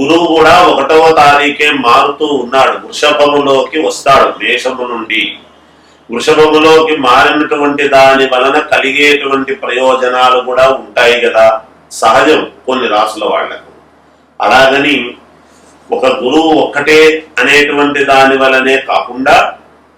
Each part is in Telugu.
గురువు కూడా ఒకటవ తారీఖే మారుతూ ఉన్నాడు. వృషభములోకి వస్తాడు మేషము నుండి. వృషభములోకి మారినటువంటి దాని వలన కలిగేటువంటి ప్రయోజనాలు కూడా ఉంటాయి కదా. సహజం కొన్ని రాసుల వాళ్ళకు. అలాగని ఒక గురువు ఒక్కటే అనేటువంటి దాని వలనే కాకుండా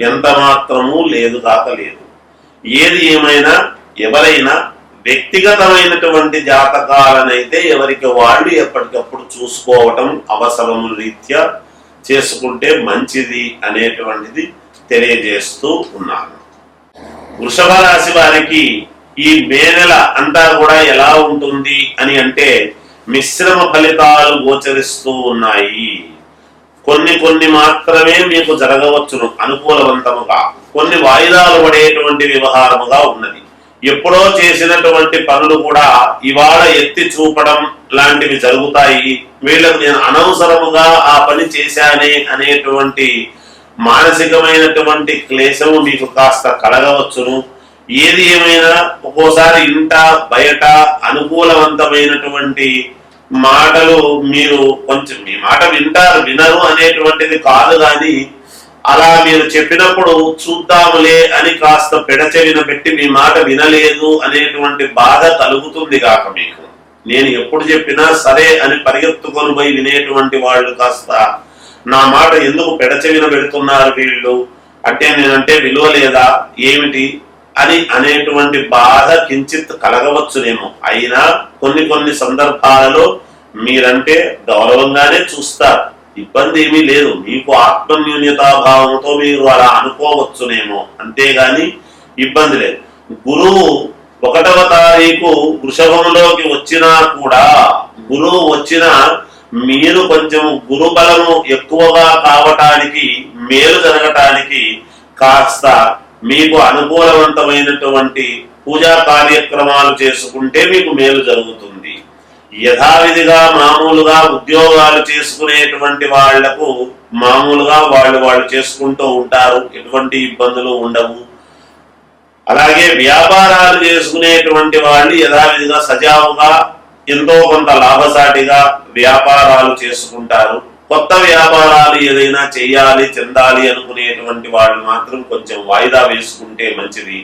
ఎంత మాత్రము లేదు కాక లేదు. ఏది ఏమైనా ఎవరైనా వ్యక్తిగతమైనటువంటి జాతకాలనైతే ఎవరికి వాళ్ళు ఎప్పటికప్పుడు చూసుకోవటం అవసరము రీత్యా చేసుకుంటే మంచిది అనేటువంటిది తెలియజేస్తూ ఉన్నాను వృషభ రాశి వారికి ఈ మే నెల అంతా కూడా ఎలా ఉంటుంది అని అంటే మిశ్రమ ఫలితాలు గోచరిస్తూ ఉన్నాయి. కొన్ని కొన్ని మాత్రమే మీకు జరగవచ్చును అనుకూలవంతముగా. కొన్ని వాయిదాలు పడేటువంటి వ్యవహారముగా ఉన్నది. ఎప్పుడో చేసినటువంటి పనులు కూడా ఇవాళ ఎత్తి చూపడం లాంటివి జరుగుతాయి. వీళ్ళకు నేను అనవసరముగా ఆ పని చేశానే అనేటువంటి మానసికమైనటువంటి క్లేశము మీకు కాస్త కలగవచ్చును. ఏది ఏమైనా ఒక్కోసారి ఇంట బయట అనుకూలవంతమైనటువంటి మాటలు మీరు కొంచెం మీ మాట వింటారు వినరు అనేటువంటిది కాదు కానీ అలా మీరు చెప్పినప్పుడు చూద్దాములే అని కాస్త పెడచెవిన పెట్టి మీ మాట వినలేదు అనేటువంటి బాధ కలుగుతుంది కాక మీకు. నేను ఎప్పుడు చెప్పినా సరే అని పరిగెత్తుకొని పోయి వినేటువంటి వాళ్ళు కాస్త నా మాట ఎందుకు పెడచెవిన పెడుతున్నారు వీళ్ళు? అంటే నేనంటే విలువ లేదా? ఏమిటి? అని అనేటువంటి బాధ కించిత్ కలగవచ్చునేమో అయినా కొన్ని కొన్ని సందర్భాలలో మీరంటే గౌరవంగానే చూస్తారు. ఇబ్బంది ఏమీ లేదు. మీకు ఆత్మన్యూన్యతాభావంతో మీరు అలా అనుకోవచ్చునేమో అంతేగాని ఇబ్బంది లేదు. గురువు ఒకటవ తారీఖు వృషభంలోకి వచ్చినా కూడా గురువు వచ్చిన మీరు కొంచెం గురుబలము ఎక్కువగా కావటానికి మేలు జరగటానికి కాస్త మీకు అనుకూలవంతమైనటువంటి పూజా కార్యక్రమాలు చేసుకుంటే మీకు మేలు జరుగుతుంది. యథావిధిగా మామూలుగా ఉద్యోగాలు చేసుకునేటువంటి వాళ్ళకు మామూలుగా వాళ్ళు వాళ్ళు చేసుకుంటూ ఉంటారు. ఎటువంటి ఇబ్బందులు ఉండవు. అలాగే వ్యాపారాలు చేసుకునేటువంటి వాళ్ళు యథావిధిగా సజావుగా ఎంతో కొంత లాభసాటిగా వ్యాపారాలు చేసుకుంటారు. కొత్త వ్యాపారాలు ఏదైనా చేయాలి చెందాలి అనుకునేటువంటి వాళ్ళు మాత్రం కొంచెం వాయిదా వేసుకుంటే మంచిది.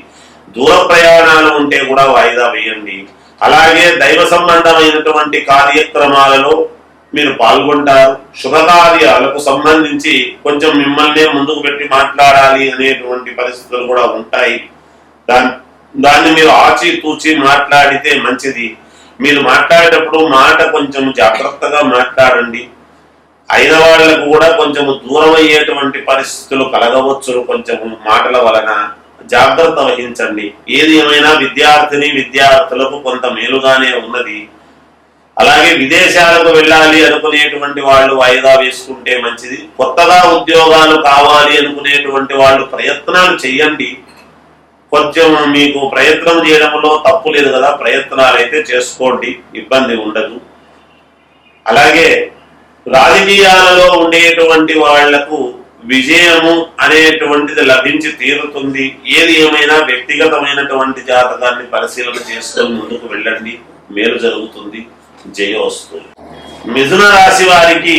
దూర ప్రయాణాలు ఉంటే కూడా వాయిదా వేయండి. అలాగే దైవ సంబంధమైనటువంటి కార్యక్రమాలలో మీరు పాల్గొంటారు. శుభకార్యాలకు సంబంధించి కొంచెం మిమ్మల్నే ముందుకు పెట్టి మాట్లాడాలి అనేటువంటి పరిస్థితులు కూడా ఉంటాయి. దాన్ని దాన్ని మీరు ఆచితూచి మాట్లాడితే మంచిది. మీరు మాట్లాడేటప్పుడు మాట కొంచెం జాగ్రత్తగా మాట్లాడండి. అయిన వాళ్ళకు కూడా కొంచెం దూరం అయ్యేటువంటి పరిస్థితులు కలగవచ్చు కొంచెం మాటల వలన జాగ్రత్త వహించండి. ఏది ఏమైనా విద్యార్థిని విద్యార్థులకు కొంత మేలుగానే ఉన్నది. అలాగే విదేశాలకు వెళ్ళాలి అనుకునేటువంటి వాళ్ళు వాయిదా వేసుకుంటే మంచిది. కొత్తగా ఉద్యోగాలు కావాలి అనుకునేటువంటి వాళ్ళు ప్రయత్నాలు చేయండి. కొంచెం మీకు ప్రయత్నం చేయడంలో తప్పు లేదు కదా ప్రయత్నాలు అయితే చేసుకోండి. ఇబ్బంది ఉండదు. అలాగే రాజకీయాలలో ఉండేటువంటి వాళ్ళకు విజయము అనేటువంటిది లభించి తీరుతుంది. ఏది ఏమైనా వ్యక్తిగతమైనటువంటి జాతకాన్ని పరిశీలన చేసుకొని ముందుకు వెళ్ళండి. మేలు జరుగుతుంది. జయ వస్తుంది. మిథున రాశి వారికి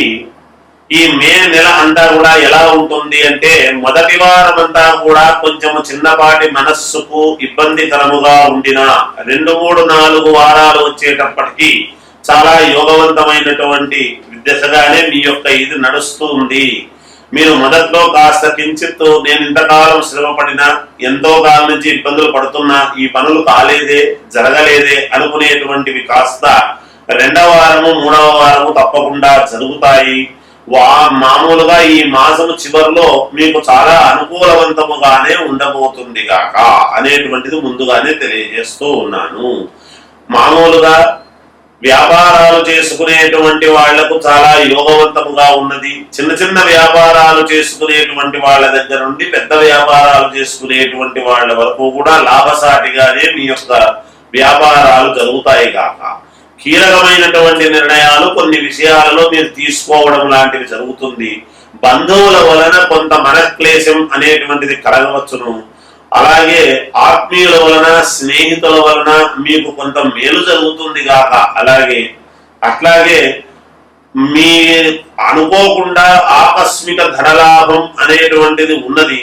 ఈ మే నెల అంతా కూడా ఎలా ఉంటుంది అంటే మొదటి వారం అంతా కూడా కొంచెం చిన్నపాటి మనస్సుకు ఇబ్బందికరముగా ఉండిన రెండు మూడు నాలుగు వారాలు వచ్చేటప్పటికీ చాలా యోగవంతమైనటువంటి దిశగానే మీ యొక్క ఇది నడుస్తూ ఉంది. మీరు మొదట్లో కాస్త కించిత్తు నేను ఇంతకాలం శ్రమపడినా ఎంతో కాలం నుంచి ఇబ్బందులు పడుతున్నా ఈ పనులు కాలేదే జరగలేదే అనుకునేటువంటివి కాస్త రెండవ వారము మూడవ వారము తప్పకుండా జరుగుతాయి. వా మామూలుగా ఈ మాసము చివరిలో మీకు చాలా అనుకూలవంతముగానే ఉండబోతుంది గాక అనేటువంటిది ముందుగానే తెలియజేస్తూ ఉన్నాను. మామూలుగా వ్యాపారాలు చేసుకునేటువంటి వాళ్ళకు చాలా యోగవంతముగా ఉన్నది. చిన్న చిన్న వ్యాపారాలు చేసుకునేటువంటి వాళ్ళ దగ్గర నుండి పెద్ద వ్యాపారాలు చేసుకునేటువంటి వాళ్ళ వరకు కూడా లాభసాటిగానే మీ యొక్క వ్యాపారాలు జరుగుతాయి కాక. కీలకమైనటువంటి నిర్ణయాలు కొన్ని విషయాలలో మీరు తీసుకోవడం లాంటివి జరుగుతుంది. బంధువుల వలన కొంత మనక్లేశం అనేటువంటిది కలగవచ్చును. అలాగే ఆత్మీయుల వలన స్నేహితుల వలన మీకు కొంత మేలు జరుగుతుంది కాక అలాగే అట్లాగే మీ అనుకోకుండా ఆకస్మిక ధనలాభం అనేటువంటిది ఉన్నది.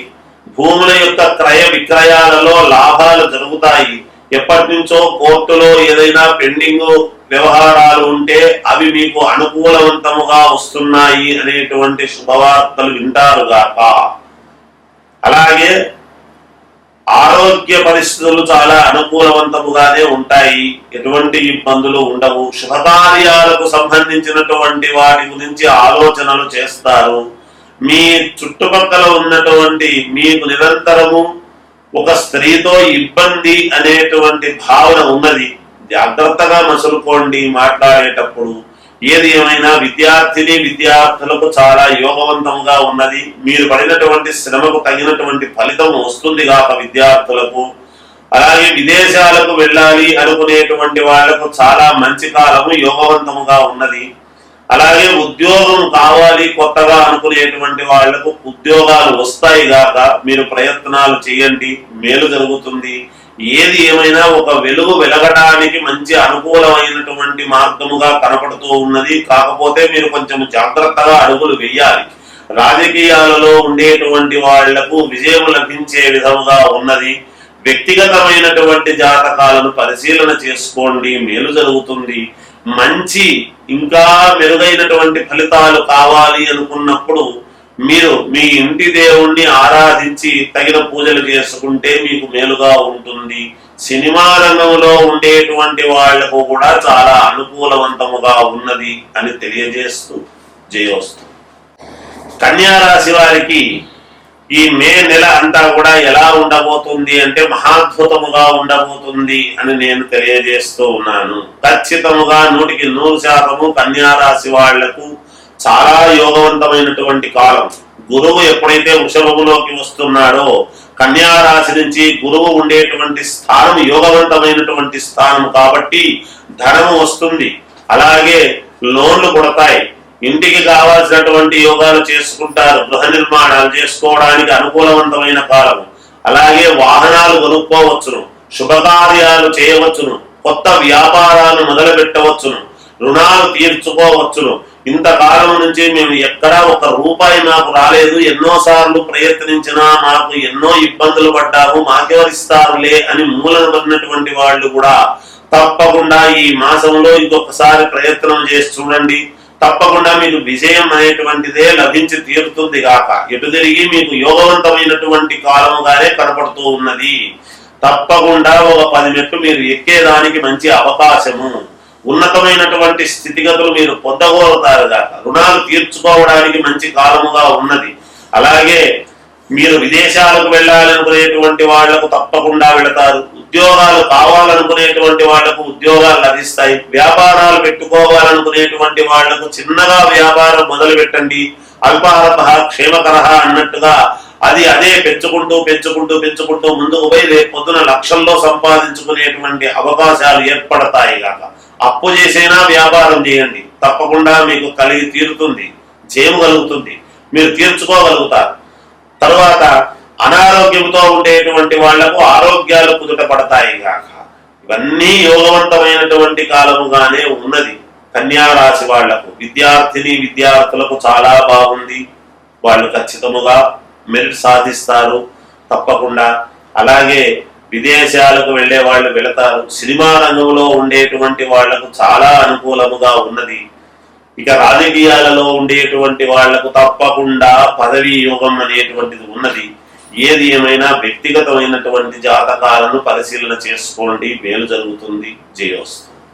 భూముల యొక్క క్రయ విక్రయాలలో లాభాలు జరుగుతాయి. ఎప్పటి నుంచో కోర్టులో ఏదైనా పెండింగ్ వ్యవహారాలు ఉంటే అవి మీకు అనుకూలవంతముగా వస్తున్నాయి అనేటువంటి శుభవార్తలు వింటారు గాక. అలాగే ఆరోగ్య పరిస్థితులు చాలా అనుకూలవంతముగానే ఉంటాయి. ఎటువంటి ఇబ్బందులు ఉండవు. శుభకార్యాలకు సంబంధించినటువంటి వాటి గురించి ఆలోచనలు చేస్తారు. మీ చుట్టుపక్కల ఉన్నటువంటి మీకు నిరంతరము ఒక స్త్రీతో ఇబ్బంది అనేటువంటి భావన ఉన్నది. జాగ్రత్తగా మసులుకోండి మాట్లాడేటప్పుడు. ఏది ఏమైనా విద్యార్థిని విద్యార్థులకు చాలా యోగవంతంగా ఉన్నది. మీరు పడినటువంటి శ్రమకు తగినటువంటి ఫలితం వస్తుంది కాక విద్యార్థులకు. అలాగే విదేశాలకు వెళ్ళాలి అనుకునేటువంటి వాళ్ళకు చాలా మంచి కాలము యోగవంతముగా ఉన్నది. అలాగే ఉద్యోగం కావాలి కొత్తగా అనుకునేటువంటి వాళ్ళకు ఉద్యోగాలు వస్తాయి గాక మీరు ప్రయత్నాలు చేయండి. మేలు జరుగుతుంది. ఏది ఏమైనా ఒక వెలుగు వెలగడానికి మంచి అనుకూలమైనటువంటి మార్గముగా కనపడుతూ ఉన్నది. కాకపోతే మీరు కొంచెం జాగ్రత్తగా అడుగులు వేయాలి. రాజకీయాలలో ఉండేటువంటి వాళ్ళకు విజయం లభించే విధముగా ఉన్నది. వ్యక్తిగతమైనటువంటి జాతకాలను పరిశీలన చేసుకోండి. మేలు జరుగుతుంది. మంచి ఇంకా మెరుగైనటువంటి ఫలితాలు కావాలి అనుకున్నప్పుడు మీరు మీ ఇంటి దేవుణ్ణి ఆరాధించి తగిన పూజలు చేసుకుంటే మీకు మేలుగా ఉంటుంది. సినిమా రంగంలో ఉండేటువంటి వాళ్ళకు కూడా చాలా అనుకూలవంతముగా ఉన్నది అని తెలియజేస్తూ జయోస్తు కన్యారాశి వారికి ఈ మే నెల అంతా కూడా ఎలా ఉండబోతుంది అంటే మహాద్భుతముగా ఉండబోతుంది అని నేను తెలియజేస్తూ ఉన్నాను. ఖచ్చితముగా నూటికి నూరు శాతము కన్యారాశి వాళ్ళకు చాలా యోగవంతమైనటువంటి కాలం. గురువు ఎప్పుడైతే వృషభములోకి వస్తున్నాడో కన్యారాశి నుంచి గురువు ఉండేటువంటి స్థానం యోగవంతమైనటువంటి స్థానం కాబట్టి ధనము వస్తుంది. అలాగే లోన్లు కొడతాయి. ఇంటికి కావాల్సినటువంటి యోగాలు చేసుకుంటారు. గృహ నిర్మాణాలు చేసుకోవడానికి అనుకూలవంతమైన కాలం. అలాగే వాహనాలు కొనుక్కోవచ్చును శుభకార్యాలు చేయవచ్చును కొత్త వ్యాపారాలు మొదలు పెట్టవచ్చును రుణాలు తీర్చుకోవచ్చును ఇంతకాలం నుంచి మేము ఎక్కడా ఒక రూపాయి నాకు రాలేదు. ఎన్నోసార్లు ప్రయత్నించినా మాకు ఎన్నో ఇబ్బందులు పడ్డాము. మాకెవరిస్తారులే అని మూలన పడినటువంటి వాళ్ళు కూడా తప్పకుండా ఈ మాసంలో ఇంకొకసారి ప్రయత్నం చేసి చూడండి. తప్పకుండా మీకు విజయం అనేటువంటిదే లభించి తీరుతుంది గాక. ఎటు తిరిగి మీకు యోగవంతమైనటువంటి కాలముగానే కనపడుతూ ఉన్నది. తప్పకుండా ఒక పది మెట్లు మీరు ఎక్కేదానికి మంచి అవకాశము. ఉన్నతమైనటువంటి స్థితిగతులు మీరు పొందగోరుతారు గాక. రుణాలు తీర్చుకోవడానికి మంచి కాలముగా ఉన్నది. అలాగే మీరు విదేశాలకు వెళ్ళాలనుకునేటువంటి వాళ్ళకు తప్పకుండా వెళతారు. ఉద్యోగాలు కావాలనుకునేటువంటి వాళ్ళకు ఉద్యోగాలు లభిస్తాయి. వ్యాపారాలు పెట్టుకోవాలనుకునేటువంటి వాళ్ళకు చిన్నగా వ్యాపారం మొదలు పెట్టండి. అల్పారప క్షేమకరహ అన్నట్టుగా అది అదే పెంచుకుంటూ పెంచుకుంటూ పెంచుకుంటూ ముందుకు పోయి రేపు పొద్దున లక్షల్లో సంపాదించుకునేటువంటి అవకాశాలు ఏర్పడతాయి కాక అప్పు చేసైనా వ్యాపారం చేయండి. తప్పకుండా మీకు కలిగి తీరుతుంది. చేయగలుగుతుంది మీరు తీర్చుకోగలుగుతారు. తర్వాత అనారోగ్యంతో ఉండేటువంటి వాళ్ళకు ఆరోగ్యాలు కుదుట పడతాయి కాక ఇవన్నీ యోగవంతమైనటువంటి కాలముగానే ఉన్నది. కన్యారాశి వాళ్ళకు విద్యార్థిని విద్యార్థులకు చాలా బాగుంది. వాళ్ళు ఖచ్చితముగా మెరిట్ సాధిస్తారు. తప్పకుండా. అలాగే విదేశాలకు వెళ్ళే వాళ్ళు వెళతారు. సినిమా రంగంలో ఉండేటువంటి వాళ్ళకు చాలా అనుకూలముగా ఉన్నది. ఇక రాజకీయాలలో ఉండేటువంటి వాళ్ళకు తప్పకుండా పదవీ యోగం అనేటువంటిది ఉన్నది. ఏది ఏమైనా వ్యక్తిగతమైనటువంటి జాతకాలను పరిశీలన చేసుకోండి. మేలు జరుగుతుంది. జయోస్తు